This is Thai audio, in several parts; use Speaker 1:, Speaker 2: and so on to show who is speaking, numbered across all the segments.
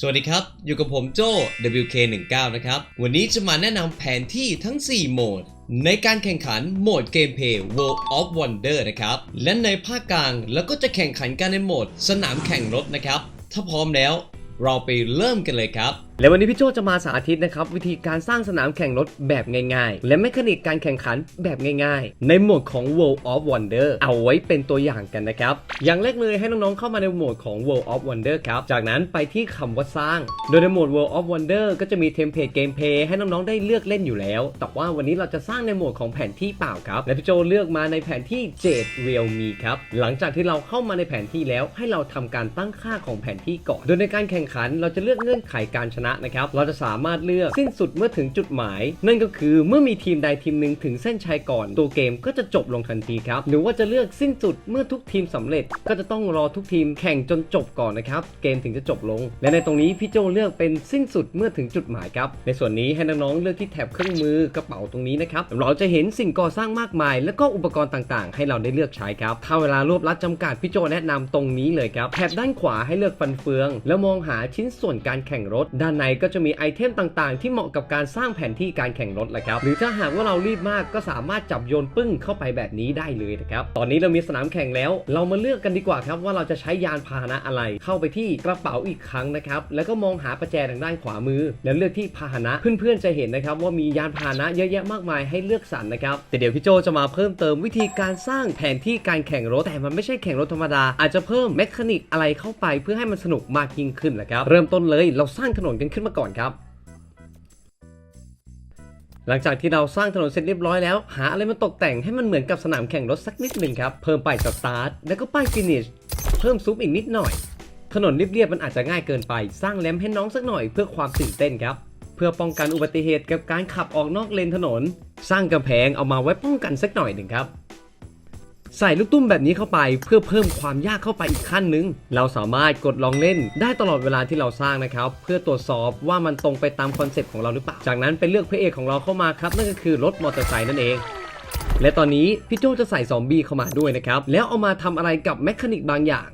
Speaker 1: สวัสดีครับ อยู่กับผมโจ WK19 นะครับ วันนี้จะมาแนะนำแผนที่ทั้ง 4 โหมด ในการแข่งขันโหมดเกมเพย์ World of Wonder นะครับ และในภาคกลางแล้วก็จะแข่งขันกันในโหมด สนามแข่งรถนะครับ ถ้าพร้อมแล้ว เราไปเริ่มกันเลยครับ
Speaker 2: และวันนี้พี่โจจะมาสาธิตนะครับ วิธีการสร้างสนามแข่งรถแบบง่ายๆ และแมคานิกการแข่งขันแบบง่ายๆ ในโหมดของ World of Wonder เอาไว้เป็นตัวอย่างกันนะครับ อย่างแรกเลยให้น้องๆเข้ามาในโหมดของ World of Wonder ครับ จากนั้นไปที่คำว่าสร้าง โดยในโหมด World of Wonder ก็จะมีเทมเพลตเกมเพย์ให้น้องๆได้เลือกเล่นอยู่แล้ว แต่ว่าวันนี้เราจะสร้างในโหมดของแผนที่เปล่าครับ และพี่โจเลือกมาในแผนที่ Jade Real Me ครับ หลังจากที่เราเข้ามาในแผนที่แล้วให้เราทำการตั้งค่าของแผนที่ก่อน โดยในการแข่งขันเราจะเลือกเงื่อนไขการชนะนะครับเราจะสามารถเลือกสิ้นสุดเมื่อถึงจุดหมาย นั่นก็คือเมื่อมีทีมใดทีมหนึ่งถึงเส้นชัยก่อน ตัวเกมก็จะจบลงทันทีครับหรือว่าจะเลือกสิ้นสุดเมื่อทุกทีมสำเร็จ ก็จะต้องรอทุกทีมแข่งจนจบก่อนนะครับเกมถึงจะจบลง และในตรงนี้พี่โจเลือกเป็นสิ้นสุดเมื่อถึงจุดหมายครับในส่วนนี้ให้น้องๆเลือกที่แถบเครื่องมือกระเป๋าตรงนี้นะครับเราจะเห็นสิ่งก่อสร้างมากมาย และก็อุปกรณ์ต่างๆ ให้เราได้เลือกใช้ครับถ้าเวลารวบรัดจำกัดพี่โจแนะนำตรงนี้เลยครับแถบด้านขวาให้เลือกฟันเฟือง แล้วมองหาชิ้นส่วนการแข่งรถด้านในก็จะมีไอเทมต่างๆ ที่เหมาะกับการสร้างแผนที่การแข่งรถแหละครับ หรือถ้าหากว่าเรารีบมากก็สามารถจับโยนปึ้งเข้าไปแบบนี้ได้เลยนะครับ ตอนนี้เรามีสนามแข่งแล้ว เรามาเลือกกันดีกว่าครับว่าเราจะใช้ยานพาหนะอะไร เข้าไปที่กระเป๋าอีกครั้งนะครับ แล้วก็มองหาประแจทางด้านขวามือ แล้วเลือกที่พาหนะ เพื่อนๆจะเห็นนะครับว่ามียานพาหนะเยอะแยะมากมายให้เลือกสรรนะครับ แต่เดี๋ยวพี่โจจะมาเพิ่มเติมวิธีการสร้างแผนที่การแข่งรถ แต่มันไม่ใช่แข่งรถธรรมดา อาจจะเพิ่มแมคานิกอะไรเข้าไป เพื่อให้มันสนุกมากยิ่งขึ้นแหละครับ เริ่มต้นเลยเราสร้างถนนกันขึ้นมาก่อนครับ หลังจากที่เราสร้างถนนเสร็จเรียบร้อยแล้ว หาอะไรมาตกแต่งให้มันเหมือนกับสนามแข่งรถสักนิดหนึ่งครับ เพิ่มป้ายสตาร์ทแล้วก็ป้ายฟินิชเพิ่มซุ้มอีกนิดหน่อย ถนนเรียบๆมันอาจจะง่ายเกินไป สร้างแรมให้น้องสักหน่อยเพื่อความตื่นเต้นครับเพื่อป้องกันอุบัติเหตุกับการขับออกนอกเลนถนน สร้างกำแพงเอามาไว้ป้องกันสักหน่อยหนึ่งครับ ใส่ลูกตุ้มแบบนี้เข้าไปเพื่อเพิ่มความยากเข้าไปอีกขั้นหนึ่งเราสามารถกดลองเล่นได้ตลอดเวลาที่เราสร้างนะครับ เพื่อตรวจสอบว่ามันตรงไปตามคอนเซ็ปต์ของเราหรือเปล่า จากนั้นไปเลือกพระเอกของเราเข้ามาครับนั่นก็คือรถมอเตอร์ไซค์นั่นเองและตอนนี้พี่โจจะใส่ซอมบี้เข้ามาด้วยนะครับ แล้วเอามาทำอะไรกับแมคานิกบางอย่าง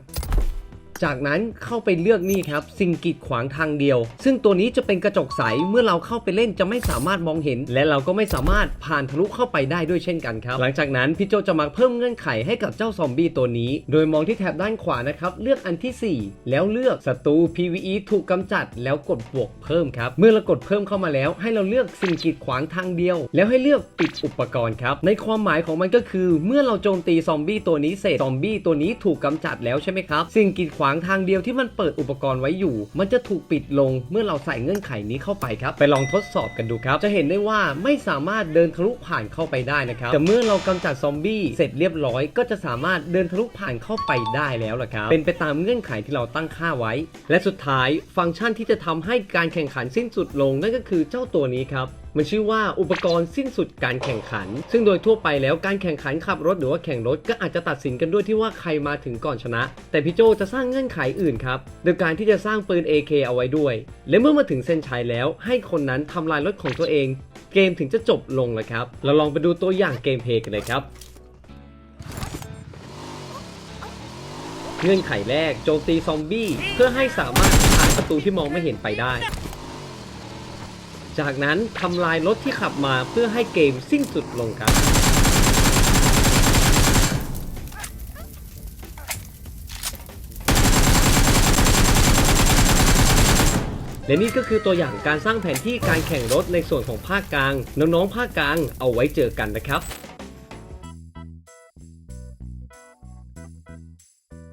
Speaker 2: จากนั้นเข้าไปเลือกนี่ครับสิ่งกีดขวางทางเดียว ซึ่งตัวนี้จะเป็นกระจกใสเมื่อเราเข้าไปเล่นจะไม่สามารถมองเห็น และเราก็ไม่สามารถผ่านทะลุเข้าไปได้ด้วยเช่นกันครับ หลังจากนั้นพี่โจจะมาเพิ่มเงื่อนไขให้กับเจ้าซอมบี้ตัวนี้ โดยมองที่แถบด้านขวานะครับเลือกอันทีสี่4 แล้วเลือกศัตรู PVE ถูกกำจัด แล้วกดบวกเพิ่มครับ เมื่อเรากดเพิ่มเข้ามาแล้ว ให้เราเลือกสิ่งกีดขวางทางเดียว แล้วให้เลือกปิดอุปกรณ์ครับในความหมายของมันก็คือ เมื่อเราโจมตีซอมบี้ตัวนี้เสร็จซอมบี้ตัวนี้ถูกกำจัดแล้วใช่ไหมครับสิ่งกีดขวางทางเดียวที่มันเปิดอุปกรณ์ไว้อยู่ มันจะถูกปิดลงเมื่อเราใส่เงื่อนไขนี้เข้าไปครับ ไปลองทดสอบกันดูครับ จะเห็นได้ว่าไม่สามารถเดินทะลุผ่านเข้าไปได้นะครับ แต่เมื่อเรากำจัดซอมบี้เสร็จเรียบร้อย ก็จะสามารถเดินทะลุผ่านเข้าไปได้แล้วล่ะครับ เป็นไปตามเงื่อนไขที่เราตั้งค่าไว้ และสุดท้ายฟังก์ชันที่จะทำให้การแข่งขันสิ้นสุดลงนั่นก็คือเจ้าตัวนี้ครับ มันชื่อว่าอุปกรณ์สิ้นสุดการแข่งขัน ซึ่งโดยทั่วไปแล้วการแข่งขันขับรถหรือว่าแข่งรถก็อาจจะตัดสินกันด้วยที่ว่าใครมาถึงก่อนชนะ แต่พี่โจจะสร้างเงื่อนไขอื่นครับ โดยการที่จะสร้างปืน AK เอาไว้ด้วย และเมื่อมาถึงเส้นชัยแล้ว ให้คนนั้นทำลายรถของตัวเอง เกมถึงจะจบลงเลยครับ เราลองไปดูตัวอย่างเกมเพลย์กันเลยครับเงื่อนไขแรกโจมตีซอมบี้เพื่อให้สามารถผ่านประตูที่มองไม่เห็นไปได้ จากนั้นทำลายรถที่ขับมาเพื่อให้เกมสิ้นสุดลงครับและนี่ก็คือตัวอย่างการสร้างแผนที่การแข่งรถในส่วนของภาคกลาง น้องๆภาคกลางเอาไว้เจอกันนะครับ